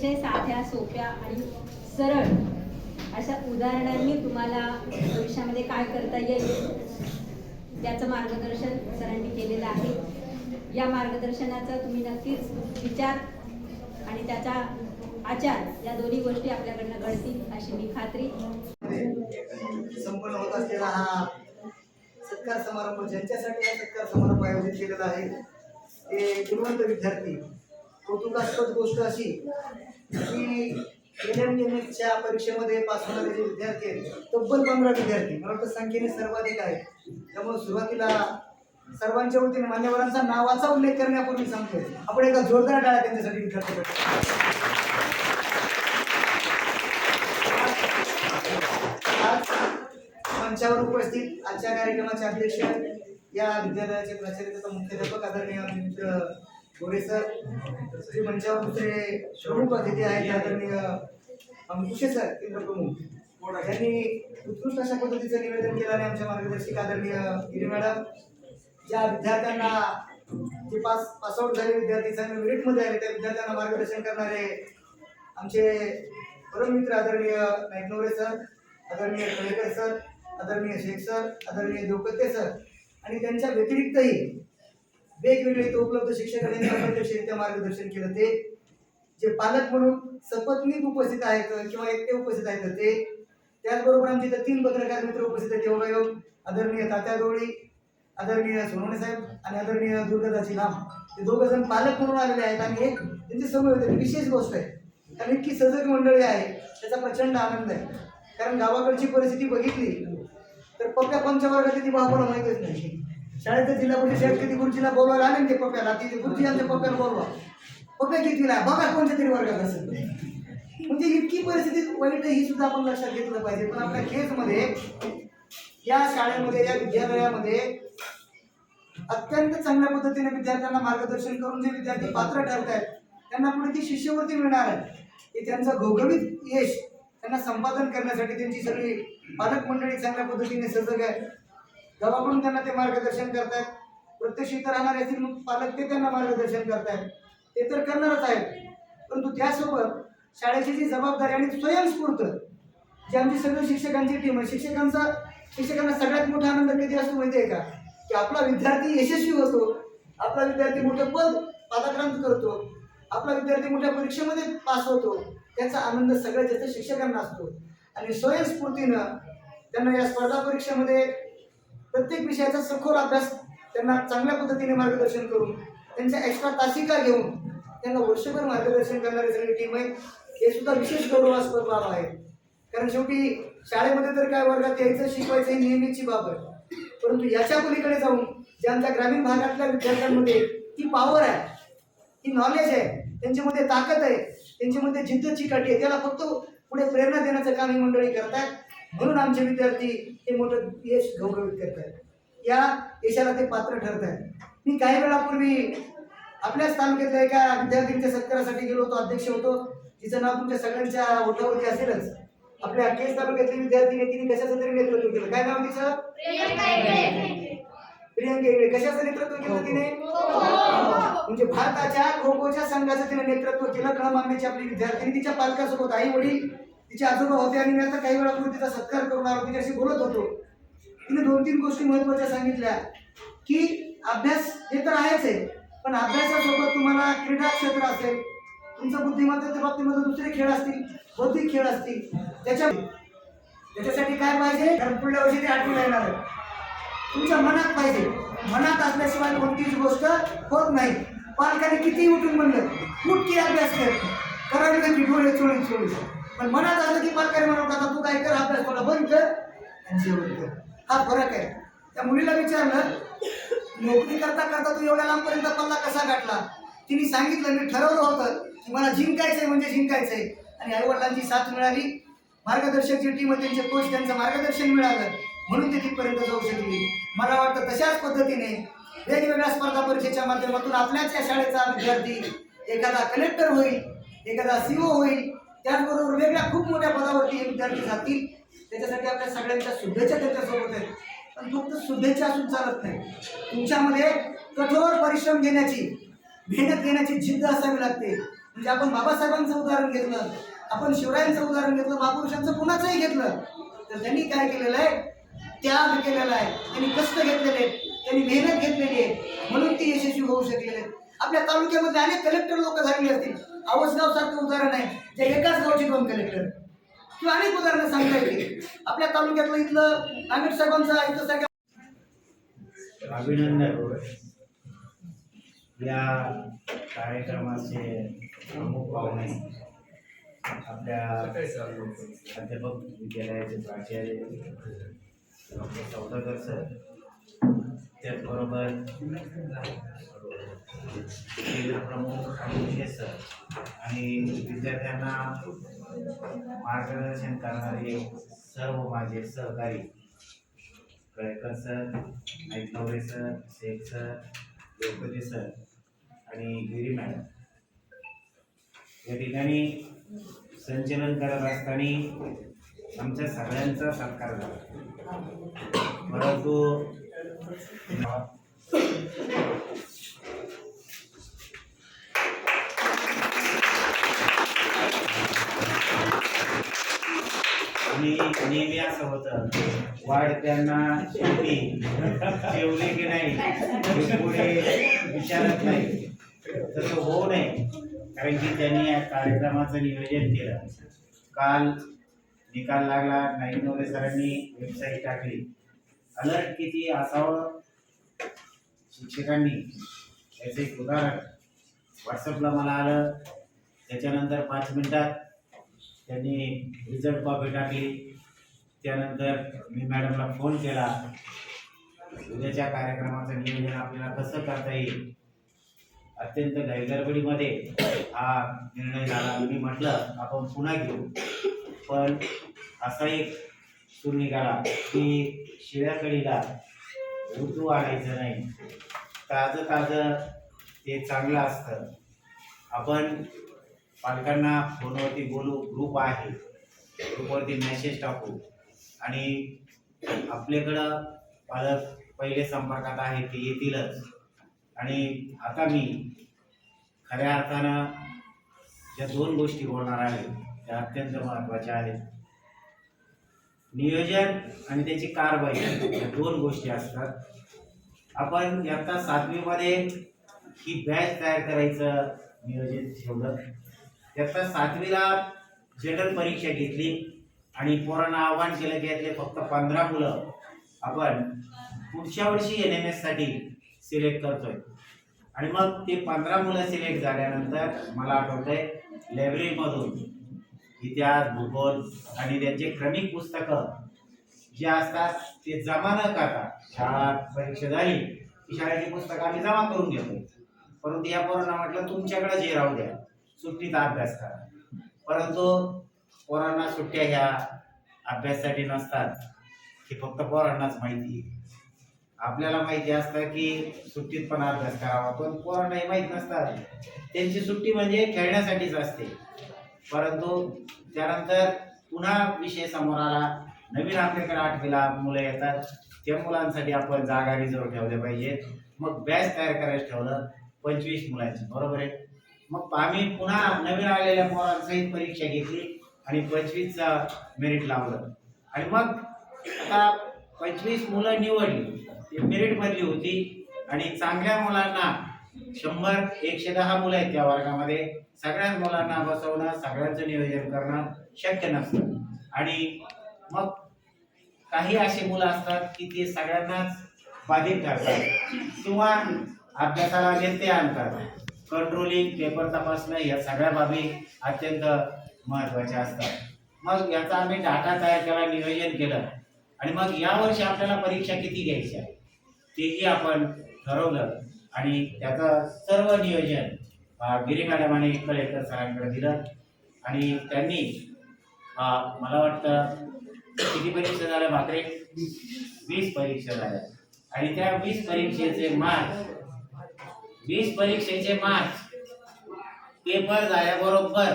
अतिशय साध्या सोप्या आणि सरळ अशा उदाहरणांनी तुम्हाला भविष्यामध्ये काय करता येईल याचं मार्गदर्शन सरांनी केलेलं आहे. या मार्गदर्शनाचा तुम्ही नक्कीच विचार आणि त्याचा आचार या दोन्ही गोष्टी आपल्याकडनं घडतील अशी मी खात्री. संपन्न होत असलेला हा सत्कार समारंभ ज्यांच्यासाठी हा सत्कार समारंभ आयोजित केलेला आहे ते गुणवंत विद्यार्थी कौतुकास्पद गोष्ट अशी की च्या परीक्षेमध्ये पास होणारे जे विद्यार्थी आहेत तब्बल पंधरा विद्यार्थी मला वाटतं संख्येने सर्वाधिक आहे त्यामुळे सुरुवातीला सर्वांच्या वतीने मान्यवरांचा नावाचा उल्लेख करण्यापूर्वी सांगतोय आपण एका जोरदार टाळा त्यांच्यासाठी विद्यार्थी मंचावर उपस्थित आजच्या कार्यक्रमाचे अध्यक्ष या विद्यालयाचे प्राचार्य तथा मुख्याध्यापक आदरणीय मित्र गोरे सर तसेच मंचावर दुसरे प्रमुख अतिथी आहेत आदरणीय अंकुशे सर केंद्र प्रमुख. यांनी उत्कृष्ट अशा पद्धतीचं निवेदन केलं आणि आमच्या मार्गदर्शक आदरणीय गिरी मॅडम ज्या विद्यार्थ्यांना जे पास पासआउट झाले विद्यार्थी चांगले मेरिटमध्ये आले त्या विद्यार्थ्यांना मार्गदर्शन करणारे आमचे परममित्र आदरणीय नाईकनवरे सर आदरणीय कळेकर सर आदरणीय शेख सर आदरणीय देवकते सर. आणि त्यांच्या व्यतिरिक्तही वेगवेगळे इथं उपलब्ध शिक्षकांनी अप्रत्यक्षरित्या मार्गदर्शन केलं ते. जे पालक म्हणून सपत्नीक उपस्थित आहेत किंवा एकटे उपस्थित आहेत ते. त्याचबरोबर आमचे इथं तीन पत्रकार मित्र उपस्थित आहेत योगायोग आदरणीय तात्या गवळी आदरणीय सोनवणे साहेब आणि आदरणीय दुर्गादाची लांब. ते दोघं जण पालक म्हणून आलेले आहेत आणि एक त्यांचे समोर होते विशेष गोष्ट आहे. कारण इतकी सजग मंडळी आहे त्याचा प्रचंड आनंद आहे. कारण गावाकडची परिस्थिती बघितली तर पक्क्या पंचवर्गाची ती भावाला माहितच नाही. शाळेत जिल्हा परिषद शेत कधी गुरुजीला बोलवायला आले ते पप्याला? तिथे गुरुजी आमच्या पप्याला बोलवा. पप्या कितीला बघा कोणत्या तरी वर्गात असेल. म्हणजे इतकी परिस्थिती वाईट ही सुद्धा आपण लक्षात घेतलं पाहिजे. पण आपल्या केसमध्ये या शाळेमध्ये या विद्यालयामध्ये अत्यंत चांगल्या पद्धतीने विद्यार्थ्यांना मार्गदर्शन करून जे विद्यार्थी पात्र ठरत आहेत त्यांना पुढे ती शिष्यवृत्ती मिळणार आहे. की त्यांचं घवघवीत यश त्यांना संपादन करण्यासाठी त्यांची सगळी पालक मंडळी चांगल्या पद्धतीने सजग आहे गावाकडून त्यांना ते मार्गदर्शन करतायत प्रत्यक्ष इथं राहणारे पालक ते त्यांना मार्गदर्शन करतायत. ते तर करणारच आहेत. परंतु त्यासोबत शाळेची जी जबाबदारी आणि स्वयंस्फूर्त जी आमची सगळी शिक्षकांची टीम आहे शिक्षकांचा शिक्षकांना सगळ्यात मोठा आनंद कधी असतो माहिती आहे का? की आपला विद्यार्थी यशस्वी होतो. आपला विद्यार्थी मोठं पद पादाक्रांत करतो. आपला विद्यार्थी मोठ्या परीक्षेमध्ये पास होतो. त्याचा आनंद सगळ्यात जास्त शिक्षकांना असतो. आणि स्वयंस्फूर्तीनं त्यांना या स्पर्धा परीक्षेमध्ये प्रत्येक विषयाचा सखोल अभ्यास त्यांना चांगल्या पद्धतीने मार्गदर्शन करून त्यांच्या एक्स्ट्रा तासिका घेऊन त्यांना वर्षभर मार्गदर्शन करणारी सगळी टीम आहे हे सुद्धा विशेष गौरवास्पद बाब आहे. कारण शेवटी शाळेमध्ये तर काय वर्गात यायचं शिकवायचं ही नेहमीची बाब आहे. परंतु याच्या पलीकडे जाऊन जे आमच्या ग्रामीण भागातल्या विद्यार्थ्यांमध्ये ती पॉवर आहे ही नॉलेज आहे त्यांच्यामध्ये ताकद आहे त्यांच्यामध्ये जिद्द चिकाटी आहे त्याला फक्त पुढे प्रेरणा देण्याचं काम ही मंडळी करतात म्हणून आमचे विद्यार्थी हे मोठं यश गौरवित करतायत या यशाला ते पात्र ठरत आहेत मी काही वेळापूर्वी आपल्याच तालुक्यातल्या एका विद्यार्थ्यांच्या सत्कारासाठी गेलो होतो अध्यक्ष होतो. तिचं नाव तुमच्या सगळ्यांच्या ओठावरती असेलच. आपल्या केस तालुक्यातली विद्यार्थीने तिने कशाचं तरी नेतृत्व केलं? काय नाव तिचं? प्रियंका कशाचं नेतृत्व केलं तिने? म्हणजे भारताच्या खो खोच्या संघाचं तिने नेतृत्व केलं कळमांबेची आपली विद्यार्थिनी तिच्या पालकासोबत आई वडील तिचे आजोबा होते आणि मी आता काही वेळापूर्वी तिचा सत्कार करून आलो तिच्याशी बोलत होतो. तिने दोन तीन गोष्टी महत्त्वाच्या सांगितल्या की अभ्यास हे तर आहेच आहे पण अभ्यासासोबत तुम्हाला क्रीडा क्षेत्र असेल तुमचं बुद्धिमत्तेच्या बाबतीमध्ये दुसरे खेळ असतील बौद्धिक खेळ असतील त्याच्या त्याच्यासाठी काय पाहिजे? कारण पुढल्या वर्षी ते आठवण येणार आहे तुमच्या मनात पाहिजे. मनात असल्याशिवाय कोणतीच गोष्ट होत नाही. पालकाने किती उठून म्हणलं कुठकी अभ्यास कर. करावी की डोळे चोळी चोळी पण मनात आलं की पालकाने म्हणत आता तू काय कर अभ्यास थोडा बंद कर आणि जेवण कर. हा फरक आहे. त्या मुलीला विचारलं नोकरी करता करता तू एवढ्या लांबपर्यंत पल्ला कसा गाठला? तिने सांगितलं मी ठरवलं होतं की मला जिंकायचंय म्हणजे जिंकायचंय. आणि आईवडिलांची साथ मिळाली. मार्गदर्शक जी टीम त्यांचे कोच त्यांचं मार्गदर्शन मिळालं. म्हणून ते तिथपर्यंत जाऊ शकली. मला वाटतं तशाच पद्धतीने वेगवेगळ्या स्पर्धा परीक्षेच्या माध्यमातून आपल्याच या शाळेचा विद्यार्थी एखादा कलेक्टर होईल एखादा सीओ होईल त्याचबरोबर वेगळ्या खूप मोठ्या पदावरती हे विद्यार्थी जातील. त्याच्यासाठी आपल्या सगळ्यांच्या शुभेच्छा त्यांच्यासोबत आहेत. पण फक्त शुभेच्छा असून चालत नाही. तुमच्यामध्ये कठोर परिश्रम घेण्याची मेहनत घेण्याची जिद्द असावी लागते. म्हणजे आपण बाबासाहेबांचं उदाहरण घेतलं आपण शिवरायांचं उदाहरण घेतलं महापुरुषांचं कुणाचंही घेतलं तर त्यांनी काय केलेलं आहे? त्याग केलेला आहे. त्यांनी कष्ट घेतलेले आहेत. त्यांनी मेहनत घेतलेली आहे. म्हणून ती यशस्वी होऊ शकलेले आहेत. आपल्या तालुक्यामध्ये अनेक कलेक्टर लोक झालेले असतील. आवसगाव सारखं उदाहरण आहे. जे एकाच गावचे दोन कलेक्टर किंवा अनेक उदाहरणं सांगता येतील. आपल्या तालुक्यातलं इथलं आमिर साहेबांचा इथं सगळ्या अभिनंदन. या कार्यक्रमाचे प्रमुख पाहुणे आपल्या अध्यापक विद्यालयाचे प्राचार्य डॉक्टर सौदागर सर. त्याचबरोबर प्रमुख अभिषेक सर. आणि विद्यार्थ्यांना मार्गदर्शन करणारे सर्व माझे सहकारी. Kalekar sir Aikware sir Shaikh sir Devpate sir आणि गिरी मॅडम. या ठिकाणी संचलन करत असताना आमच्या सगळ्यांचा सत्कार झाला. परंतु आणि नेहमी असं होतं वाढत्यांना शेवटी. जेवले की नाही पुढे विचारत नाही. तसं होऊ नये. कारण की त्यांनी या कार्यक्रमाचं नियोजन केलं. काल निकाल लागला नाईनवरे सरांनी वेबसाईट टाकली. अलर्ट किती असावं? शिक्षकांनी याचं एक उदाहरण. व्हॉट्सअपला मला आलं. त्याच्यानंतर पाच मिनटात त्यांनी रिझल्ट कॉपी टाकली. त्यानंतर मी मॅडमला फोन केला. उद्याच्या कार्यक्रमाचं नियोजन आपल्याला कसं करता येईल? अत्यंत गैरगडबडीमध्ये हा निर्णय झाला. मी म्हटलं आपण पुन्हा घेऊ. पण असा एक सूर निघाला. की शिळ्या कढीला ऋतू आणायचं नाही. ताजं ताजं ते चांगलं असतं. आपण पालकांना फोनवरती बोलू ग्रुप आहे. ग्रुपवरती मेसेज टाकू. आणि आपल्याकडं पालक पहिले संपर्कात आहे ते येतीलच. आणि आता मी खऱ्या अर्थानं ज्या दोन गोष्टी बोलणार आहे त्या अत्यंत महत्त्वाच्या आहेत. नियोजन आणि त्याची कारवाई या दोन गोष्टी असतात. आपण इयत्ता सातवीमध्ये ही बॅच तयार करायचं नियोजन ठेवलं. इयत्ता सातवीला जनरल परीक्षा घेतली आणि पोरांना आव्हान केलं की यातले फक्त पंधरा मुलं आपण पुढच्या वर्षी एन एम एससाठी सिलेक्ट करतोय. आणि मग ते पंधरा मुलं सिलेक्ट झाल्यानंतर मला आठवतंय लायब्ररीमधून इतिहास भूगोल आणि त्यांचे क्रमिक पुस्तकं जे असतात ते जमा न करता शाळा परीक्षा झाली की शाळेची पुस्तकं आम्ही जमा करून घेतो परंतु या पोरांना म्हटलं तुमच्याकडे जे राहू द्या सुट्टीचा अभ्यास करा. परंतु पोरांना सुट्ट्या ह्या अभ्यासासाठी नसतात हे फक्त पोरांनाच माहिती आपल्याला माहिती असतं की सुट्टीत पण अभ्यास करावा पण पोरांना हे माहीत नसतात त्यांची सुट्टी म्हणजे खेळण्यासाठीच असते. परंतु त्यानंतर पुन्हा विषय समोर आला. नवीन आपल्याकडे आठवीला मुलं येतात. त्या मुलांसाठी आपण जागा रिझर्व ठेवल्या पाहिजेत. मग बॅच तयार करायचं ठेवलं पंचवीस मुलांची. बरोबर आहे? मग आम्ही पुन्हा नवीन आलेल्या पोरांसहित परीक्षा घेतली आणि पंचवीसचा मेरिट लावलं. आणि मग आता पंचवीस मुलं निवडली. ती मेरिटमधली होती. आणि चांगल्या मुलांना शंभर एकशे दहा मुलं आहेत त्या वर्गामध्ये. सगळ्याच मुलांना बसवणं सगळ्यांचं नियोजन करणं शक्य नसतं. आणि मग काही अशी मुलं असतात की ते सगळ्यांनाच बाधित करतात. किंवा अभ्यासाला व्यत्यय आणतात. कंट्रोलिंग पेपर तपासणं या सगळ्या बाबी अत्यंत महत्त्वाच्या असतात. मग याचा आम्ही डाटा तयार केला नियोजन केलं. आणि मग यावर्षी आपल्याला परीक्षा किती घ्यायच्या तेही आपण ठरवलं. आणि त्याचं सर्व नियोजन गिरी मॅडम आणि कलेक्टर सरांकडे दिलं. आणि त्यांनी मला वाटतं किती परीक्षा झाल्या मात्रे? वीस परीक्षा झाल्या. आणि त्या वीस परीक्षेचे मार्क्स वीस परीक्षेचे मार्क्स पेपर झाल्याबरोबर